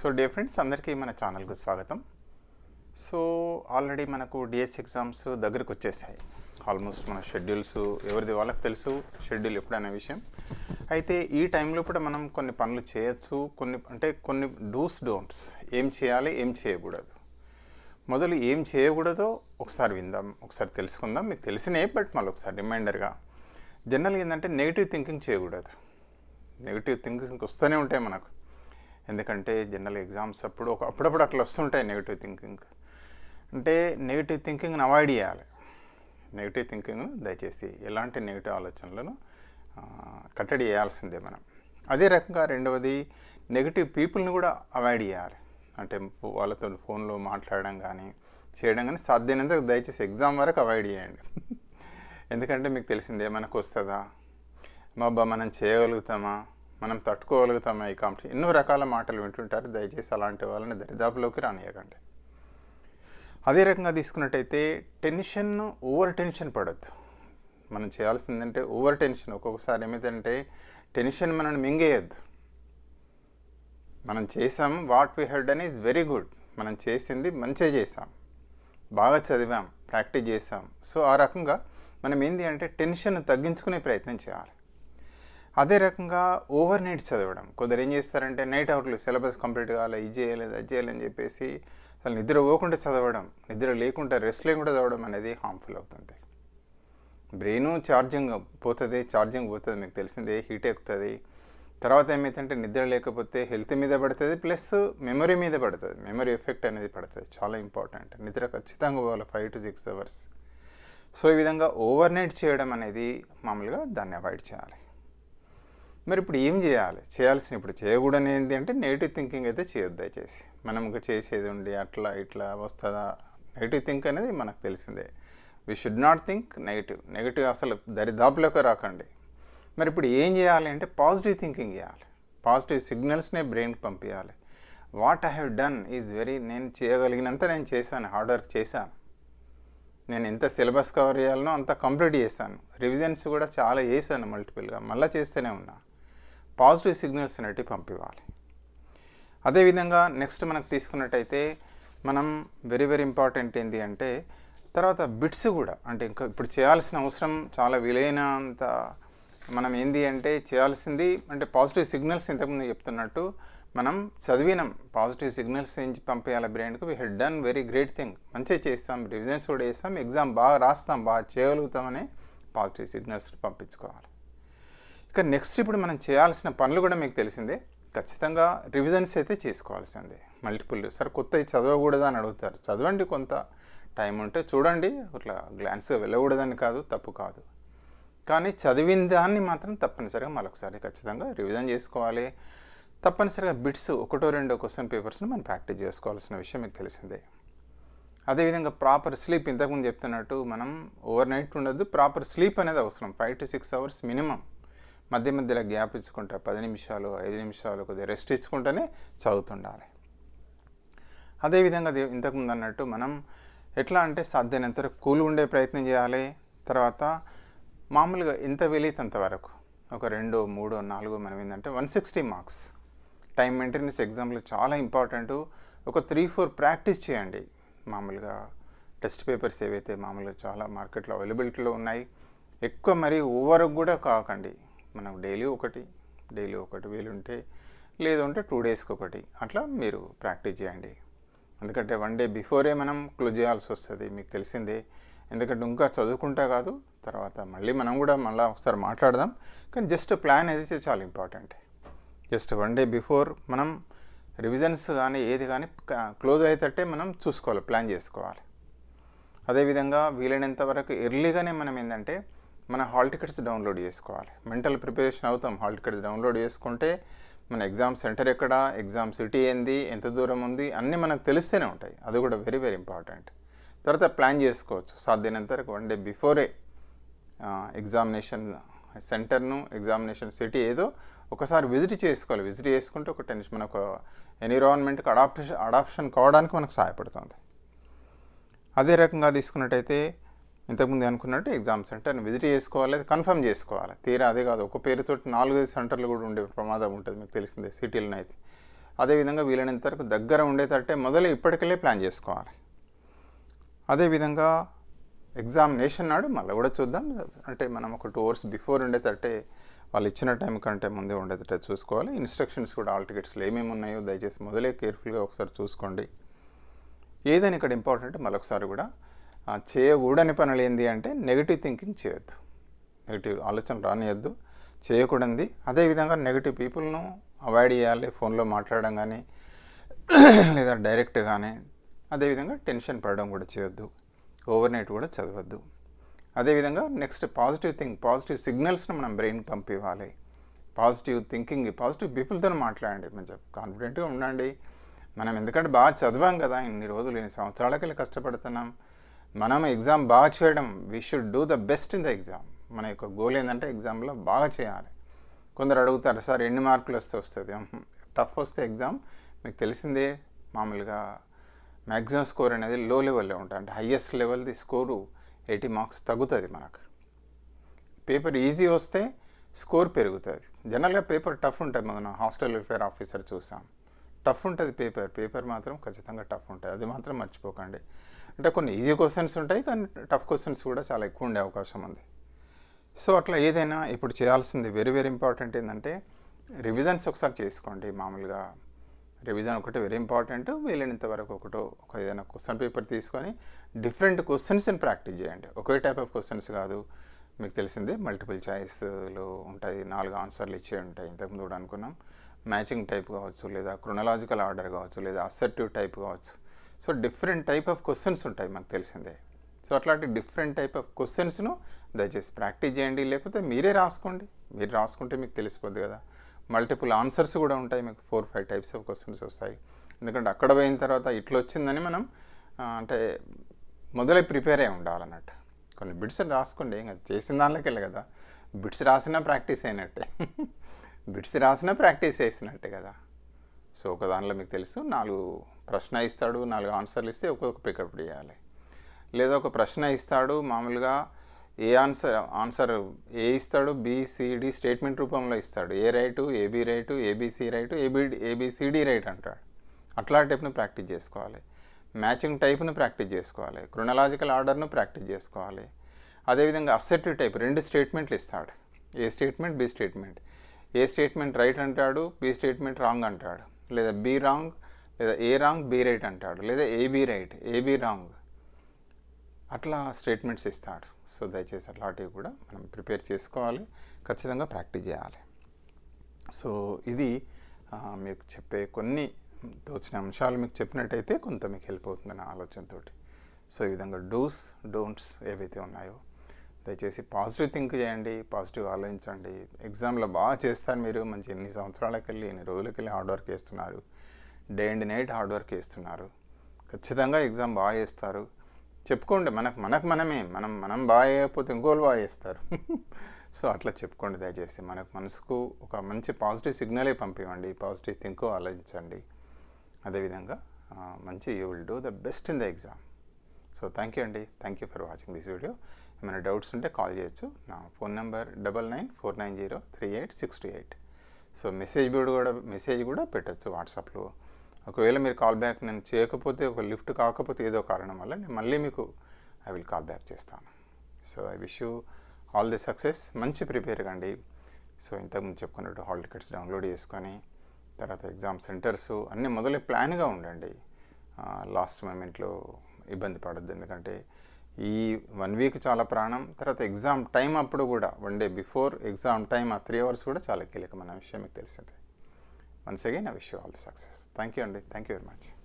So day friends అందరికీ మన ఛానల్కు స్వాగతం. సో ఆల్రెడీ మనకు డిఎస్ ఎగ్జామ్స్ దగ్గరకు వచ్చేసాయి. ఆల్మోస్ట్ మన షెడ్యూల్స్ ఎవరిది వాళ్ళకి తెలుసు షెడ్యూల్ ఎప్పుడనే విషయం. అయితే ఈ టైంలో కూడా మనం కొన్ని పనులు చేయొచ్చు కొన్ని అంటే కొన్ని డూస్ డోంట్స్ ఏం చేయాలి ఏం చేయకూడదు. మొదలు ఏం చేయకూడదో ఒకసారి విందాం ఒకసారి తెలుసుకుందాం. మీకు తెలిసినే బట్ మళ్ళీ ఒకసారి రిమైండర్గా. జనరల్గా ఏంటంటే నెగిటివ్ థింకింగ్ చేయకూడదు. నెగిటివ్ థింకింగ్ వస్తూనే ఉంటాయి మనకు. ఎందుకంటే జనరల్ ఎగ్జామ్స్ అప్పుడు ఒక అప్పుడప్పుడు అట్లా వస్తుంటాయి నెగిటివ్ థింకింగ్ అంటే నెగిటివ్ థింకింగ్ని అవాయిడ్ చేయాలి. నెగిటివ్ థింకింగ్ దయచేసి ఎలాంటి నెగిటివ్ ఆలోచనలను కట్టడి చేయాల్సిందే మనం. అదే రకంగా రెండవది నెగిటివ్ పీపుల్ని కూడా అవాయిడ్ చేయాలి. అంటే వాళ్ళతో ఫోన్లో మాట్లాడడం కానీ చేయడం కానీ సాధ్యమైనంత దయచేసి ఎగ్జామ్ వరకు అవాయిడ్ చేయండి. ఎందుకంటే మీకు తెలిసిందే మనకు వస్తుందా? మాబ్బా మనం చేయగలుగుతామా? మనం తట్టుకోగలుగుతామా ఈ కాంపిటీషన్ ఎన్నో రకాల మాటలు వింటుంటారు. దయచేసి అలాంటి వాళ్ళని దరిదాపులోకి రానియకండి. అదే రకంగా తీసుకున్నట్టయితే టెన్షన్ ఓవర్ టెన్షన్ పడద్దు. మనం చేయాల్సిందంటే ఓవర్ టెన్షన్. ఒక్కొక్కసారి ఏమిటంటే టెన్షన్ మనల్ని మింగేయద్దు. మనం చేసాం వాట్ వీ హెడ్ అని ఈజ్ వెరీ గుడ్. మనం చేసింది మంచిగా చేసాం. బాగా చదివాం ప్రాక్టీస్ చేసాం. సో ఆ రకంగా మనం ఏంటి అంటే టెన్షన్ తగ్గించుకునే ప్రయత్నం చేయాలి. అదే రకంగా ఓవర్ నైట్ చదవడం. కొందరు ఏం చేస్తారంటే నైట్ అవర్లు సిలబస్ కంప్లీట్ కావాలి ఇది చేయలేదు అది చేయాలని చెప్పేసి అసలు నిద్ర పోకుండా చదవడం నిద్ర లేకుండా రెస్ట్ లేకుండా చదవడం అనేది హార్మ్ఫుల్ అవుతుంది. బ్రెయిన్ ఛార్జింగ్ పోతుంది ఛార్జింగ్ పోతుంది మీకు తెలిసిందే హీట్ ఎక్కుతుంది. తర్వాత ఏమైతుందంటే నిద్ర లేకపోతే హెల్త్ మీద పడుతుంది ప్లస్ మెమరీ మీద పడుతుంది. మెమరీ ఎఫెక్ట్ అనేది పడుతుంది చాలా ఇంపార్టెంట్ నిద్ర ఖచ్చితంగా పోవాలి five to six hours so ఈ విధంగా ఓవర్ నైట్ చేయడం అనేది మామూలుగా దాన్ని అవాయిడ్ చేయాలి. మరి ఇప్పుడు ఏం చేయాలి? చేయాల్సిన ఇప్పుడు చేయకూడని ఏంటి అంటే నెగిటివ్ థింకింగ్ అయితే చేయొద్దు దయచేసి. మనం ఇంకా చేసేది ఉండి అట్లా ఇట్లా వస్తుందా? నెగిటివ్ థింక్ అనేది మనకు తెలిసిందే. We should not think negative negative అసలు దరిదాపులోకి రాకండి. మరి ఇప్పుడు ఏం చేయాలి అంటే పాజిటివ్ థింకింగ్ చేయాలి. పాజిటివ్ సిగ్నల్స్నే బ్రెయిన్కి పంపించాలి what I have done is very నేను చేయగలిగినంత నేను చేశాను. హార్డ్ వర్క్ చేశాను. నేను ఎంత సిలబస్ కవర్ చేయాలనో అంత కంప్లీట్ చేశాను. రివిజన్స్ కూడా చాలా చేశాను మల్టిపుల్గా మళ్ళీ చేస్తూనే ఉన్నాను పాజిటివ్ సిగ్నల్స్ అనేటివి పంపివ్వాలి. అదేవిధంగా నెక్స్ట్ మనకు తీసుకున్నట్టయితే మనం వెరీ వెరీ ఇంపార్టెంట్ ఏంటి అంటే తర్వాత బిట్స్ కూడా. అంటే ఇంకా ఇప్పుడు చేయాల్సిన అవసరం చాలా విలైనంత మనం ఏంది అంటే చేయాల్సింది అంటే పాజిటివ్ సిగ్నల్స్ ఇంతకుముందు చెప్తున్నట్టు మనం చదివినాం పాజిటివ్ సిగ్నల్స్ ఏంచి పంపేయాలి బ్రెయిన్కి? We had done very great thing మంచిగా చేస్తాం రివిజన్స్ కూడా చేస్తాం ఎగ్జామ్ బాగా రాస్తాం బాగా చేయగలుగుతామని పాజిటివ్ సిగ్నల్స్ పంపించుకోవాలి. ఇక నెక్స్ట్ ఇప్పుడు మనం చేయాల్సిన పనులు కూడా మీకు తెలిసిందే. ఖచ్చితంగా రివిజన్స్ అయితే చేసుకోవాల్సిందే. మల్టిపుల్ సార్ కొత్త చదవకూడదు అని అడుగుతారు. చదవండి కొంత టైం ఉంటే చూడండి. అట్లా గ్లాన్స్గా వెళ్ళకూడదని కాదు తప్పు కాదు. కానీ చదివిన దాన్ని మాత్రం తప్పనిసరిగా మరొకసారి ఖచ్చితంగా రివిజన్ చేసుకోవాలి. తప్పనిసరిగా బిట్స్ ఒకటో రెండో క్వశ్చన్ పేపర్స్ని మనం ప్రాక్టీస్ చేసుకోవాల్సిన విషయం మీకు తెలిసిందే. అదేవిధంగా ప్రాపర్ స్లీప్ ఇంతకుముందు చెప్తున్నట్టు మనం ఓవర్ నైట్ ఉండదు ప్రాపర్ స్లీప్ అనేది అవసరం. Five to six hours minimum మధ్య మధ్యలో గ్యాప్ ఇచ్చుకుంటా పది నిమిషాలు ఐదు నిమిషాలు కొద్దిగా రెస్ట్ ఇచ్చుకుంటేనే చదువుతుండాలి. అదేవిధంగా ఇంతకుముందు అన్నట్టు మనం ఎట్లా అంటే సాధ్యమైనంత కూల్ ఉండే ప్రయత్నం చేయాలి. తర్వాత మామూలుగా ఎంత వీలైతే అంతవరకు ఒక రెండు మూడో నాలుగో మనం ఏంటంటే one sixty marks time maintenance ఎగ్జామ్లో చాలా ఇంపార్టెంట్ ఒక త్రీ ఫోర్ ప్రాక్టీస్ చేయండి. మామూలుగా టెస్ట్ పేపర్స్ ఏవైతే మామూలుగా చాలా మార్కెట్లో అవైలబిలిటీలో ఉన్నాయి ఎక్కువ మరి ఓవర్ కూడా కాకండి. మనం డైలీ ఒకటి డైలీ ఒకటి వీలుంటే లేదంటే టూ డేస్కి ఒకటి అట్లా మీరు ప్రాక్టీస్ చేయండి. ఎందుకంటే వన్ డే బిఫోరే మనం క్లోజ్ చేయాల్సి వస్తుంది మీకు తెలిసిందే. ఎందుకంటే ఇంకా చదువుకుంటా కాదు తర్వాత మళ్ళీ మనం కూడా మళ్ళీ ఒకసారి మాట్లాడదాం. కానీ జస్ట్ ప్లాన్ అయితే చాలా important. Just one day before మనం రివిజన్స్ కానీ ఏది కానీ క్లోజ్ అయ్యేటట్టే మనం చూసుకోవాలి ప్లాన్ చేసుకోవాలి. అదేవిధంగా వీలైనంత వరకు ఎర్లీగానే మనం ఏంటంటే మన హాల్ టికెట్స్ డౌన్లోడ్ చేసుకోవాలి. మెంటల్ ప్రిపరేషన్ అవుతాం. హాల్ టికెట్స్ డౌన్లోడ్ చేసుకుంటే మన ఎగ్జామ్ సెంటర్ ఎక్కడ ఎగ్జామ్ సిటీ ఏంది ఎంత దూరం ఉంది అన్నీ మనకు తెలిస్తేనే ఉంటాయి. అది కూడా వెరీ వెరీ ఇంపార్టెంట్ తర్వాత ప్లాన్ చేసుకోవచ్చు. సాధ్యమైనంత వరకు వన్ డే బిఫోరే ఎగ్జామినేషన్ సెంటర్ను ఎగ్జామినేషన్ సిటీ ఏదో ఒకసారి విజిట్ చేసుకోవాలి. విజిట్ చేసుకుంటే ఒక టెన్షన్ మనకు ఎన్విరాన్మెంట్కి అడాప్టేషన్ అడాప్షన్ కావడానికి మనకు సహాయపడుతుంది. అదే రకంగా తీసుకున్నట్టయితే ఇంతకుముందు అనుకున్నట్టు ఎగ్జామ్ సెంటర్ని విజిట్ చేసుకోవాలి అది కన్ఫర్మ్ చేసుకోవాలి. తీరా అదే కాదు ఒక పేరుతో నాలుగైదు సెంటర్లు కూడా ఉండే ప్రమాదం ఉంటుంది మీకు తెలిసిందే సిటీలను అయితే. అదేవిధంగా వీలైనంత వరకు దగ్గర ఉండేటట్టే మొదలు ఇప్పటికెళ్ళే ప్లాన్ చేసుకోవాలి. అదేవిధంగా ఎగ్జామినేషన్ నాడు మళ్ళీ కూడా చూద్దాం. అంటే మనం ఒక టూ అవర్స్ బిఫోర్ ఉండేటట్టే వాళ్ళు ఇచ్చిన టైం కంటే ముందే ఉండేటట్టే చూసుకోవాలి. ఇన్స్ట్రక్షన్స్ కూడా ఆల్ టికెట్స్లో ఏమేమి ఉన్నాయో దయచేసి మొదలే కేర్ఫుల్గా ఒకసారి చూసుకోండి. ఏదైనా ఇక్కడ ఇంపార్టెంట్ మరొకసారి కూడా చేయకూడని పనులు ఏంటి అంటే నెగిటివ్ థింకింగ్ చేయొద్దు. నెగిటివ్ ఆలోచన రానియద్దు. చేయకూడదు అదేవిధంగా నెగిటివ్ పీపుల్ను అవాయిడ్ చేయాలి. ఫోన్లో మాట్లాడడం కానీ లేదా డైరెక్ట్ కానీ అదేవిధంగా టెన్షన్ పడడం కూడా చేయొద్దు. ఓవర్ నైట్ కూడా చదవద్దు. అదేవిధంగా నెక్స్ట్ పాజిటివ్ థింగ్ పాజిటివ్ సిగ్నల్స్ని మనం బ్రెయిన్కి పంపివ్వాలి. పాజిటివ్ థింకింగ్ పాజిటివ్ పీపుల్తో మాట్లాడండి. మంచిగా కాన్ఫిడెంట్గా ఉండండి. మనం ఎందుకంటే బాగా చదివాం కదా ఇన్ని రోజులు ఇన్ని సంవత్సరాలకెళ్ళి కష్టపడుతున్నాం. మనం ఎగ్జామ్ బాగా చేయడం we should do the best in the exam మన యొక్క గోల్ ఏంటంటే ఎగ్జామ్లో బాగా చేయాలి. కొందరు అడుగుతారు సార్ ఎన్ని మార్కులు వస్తే వస్తుంది? టఫ్ వస్తే ఎగ్జామ్ మీకు తెలిసిందే మామూలుగా మ్యాక్సిమం స్కోర్ అనేది లో లెవెల్లో ఉంటుంది అంటే హయ్యెస్ట్ లెవెల్ది స్కోరు ఎయిటీ మార్క్స్ తగ్గుతుంది మనకు. పేపర్ ఈజీ వస్తే స్కోర్ పెరుగుతుంది. జనరల్గా పేపర్ టఫ్ ఉంటుంది. మనం హాస్టల్ వెల్ఫేర్ ఆఫీసర్ చూసాం. టఫ్ ఉంటుంది పేపర్ పేపర్ మాత్రం ఖచ్చితంగా టఫ్ ఉంటుంది. అది మాత్రం మర్చిపోకండి. అంటే కొన్ని ఈజీ క్వశ్చన్స్ ఉంటాయి కానీ టఫ్ క్వశ్చన్స్ కూడా చాలా ఎక్కువ ఉండే అవకాశం ఉంది. సో అట్లా ఏదైనా ఇప్పుడు చేయాల్సింది వెరీ వెరీ ఇంపార్టెంట్ ఏంటంటే రివిజన్స్ ఒకసారి చేసుకోండి మామూలుగా. రివిజన్ ఒకటి వెరీ ఇంపార్టెంట్ వీలైనంత వరకు ఒకటో ఒక ఏదైనా క్వశ్చన్ పేపర్ తీసుకొని డిఫరెంట్ క్వశ్చన్స్ని ప్రాక్టీస్ చేయండి. ఒకే టైప్ ఆఫ్ క్వశ్చన్స్ కాదు. మీకు తెలిసిందే మల్టిపుల్ చాయిస్లో ఉంటాయి నాలుగు ఆన్సర్లు ఇచ్చే ఉంటాయి. ఇంతకుముందు కూడా అనుకున్నాం. మ్యాచింగ్ టైప్ కావచ్చు లేదా క్రొనలాజికల్ ఆర్డర్ కావచ్చు లేదా అసర్టివ్ టైప్ కావచ్చు. So different type of questions ఉంటాయి మనకు తెలిసిందే. సో అట్లాంటి డిఫరెంట్ టైప్ ఆఫ్ క్వశ్చన్స్ను దయచేసి ప్రాక్టీస్ చేయండి లేకపోతే మీరే రాసుకోండి. మీరు రాసుకుంటే మీకు తెలిసిపోద్ది కదా. మల్టిపుల్ ఆన్సర్స్ కూడా ఉంటాయి మీకు four five types of questions వస్తాయి. ఎందుకంటే అక్కడ పోయిన తర్వాత ఇట్లా వచ్చిందని మనం అంటే మొదలై ప్రిపేర్ అయి ఉండాలన్నట్టు. కొన్ని బిట్స్ రాసుకోండి ఇంకా చేసిన దానిలోకెళ్ళి కదా. బిట్స్ రాసినా ప్రాక్టీస్ అయినట్టే. బిట్స్ రాసినా ప్రాక్టీస్ చేసినట్టే కదా. సో ఒక దానిలో మీకు తెలుసు నాలుగు ప్రశ్న ఇస్తాడు నాలుగు ఆన్సర్లు ఇస్తే ఒక్కొక్క పికప్ చేయాలి. లేదా ఒక ప్రశ్న ఇస్తాడు మామూలుగా ఏ ఆన్సర్ ఆన్సర్ ఏ ఇస్తాడు బీసీడి స్టేట్మెంట్ రూపంలో ఇస్తాడు. A right AB right ABC right AB ABCD right అంటాడు. అట్లా టైప్ను ప్రాక్టీస్ చేసుకోవాలి. మ్యాచింగ్ టైప్ను ప్రాక్టీస్ చేసుకోవాలి. క్రొనలాజికల్ ఆర్డర్ను ప్రాక్టీస్ చేసుకోవాలి. అదేవిధంగా అసెప్టివ్ టైప్ రెండు స్టేట్మెంట్లు ఇస్తాడు. A statement B statement. A statement right అంటాడు బి స్టేట్మెంట్ రాంగ్ అంటాడు. లేదా బి రాంగ్ లేదా ఏ రాంగ్ బి రైట్ అంటాడు లేదా ఏబి రైట్ ఏబి రాంగ్. అట్లా స్టేట్మెంట్స్ ఇస్తాడు. సో దయచేసి అట్లాంటివి కూడా మనం ప్రిపేర్ చేసుకోవాలి ఖచ్చితంగా ప్రాక్టీస్ చేయాలి. సో ఇది మీకు చెప్పే కొన్ని తోచిన అంశాలు మీకు చెప్పినట్టయితే కొంత మీకు హెల్ప్ అవుతుందనే ఆలోచనతోటి. సో ఈ విధంగా డూస్ డోంట్స్ ఏవైతే ఉన్నాయో దయచేసి పాజిటివ్ థింక్ చేయండి పాజిటివ్ ఆలోచించండి. ఎగ్జామ్లో బాగా చేస్తారు మీరు. మంచి ఎన్ని సంవత్సరాలకు వెళ్ళి ఎన్ని రోజులకి వెళ్ళి హార్డ్ వర్క్ చేస్తున్నారు. Day and night hard work చేస్తున్నారు. ఖచ్చితంగా ఎగ్జామ్ బాగా చేస్తారు. చెప్పుకోండి మనకు మనకు మనమే. మనం మనం బాగా చేయకపోతే ఇంకోళ్ళు బాగా చేస్తారు. సో అట్లా చెప్పుకోండి దయచేసి. మనకు మనసుకు ఒక మంచి పాజిటివ్ సిగ్నలే పంపివ్వండి. పాజిటివ్ థింక్ ఆలోచించండి. అదేవిధంగా మంచి you will do the best in the exam so thank you అండి. Thank you for watching this video ఏమైనా డౌట్స్ ఉంటే కాల్ చేయొచ్చు. నా phone number double nine four nine zero three eight six two eight. So message board కూడా message కూడా పెట్టచ్చు వాట్సాప్లో. ఒకవేళ మీరు కాల్ బ్యాక్ నేను చేయకపోతే ఒక లిఫ్ట్ కాకపోతే ఏదో కారణం వల్ల నేను మళ్ళీ మీకు ఐ విల్ కాల్ బ్యాక్ చేస్తాను. So I wish you all the success. మంచి ప్రిపేర్ కండి. సో ఇంతకుముందు చెప్పుకున్నట్టు హాల్ టికెట్స్ డౌన్లోడ్ చేసుకొని తర్వాత ఎగ్జామ్ సెంటర్స్ అన్నీ మొదలై ప్లాన్గా ఉండండి. లాస్ట్ మూమెంట్లో ఇబ్బంది పడద్దు. ఎందుకంటే ఈ వన్ వీక్ చాలా ప్రాణం తర్వాత ఎగ్జామ్ టైం అప్పుడు కూడా one day before exam time ఆ త్రీ అవర్స్ కూడా చాలా కీలకమైన విషయం మీకు తెలిసింది. Once again I wish you all success thank you అండి థ్యాంక్ యూ వెరీ మచ్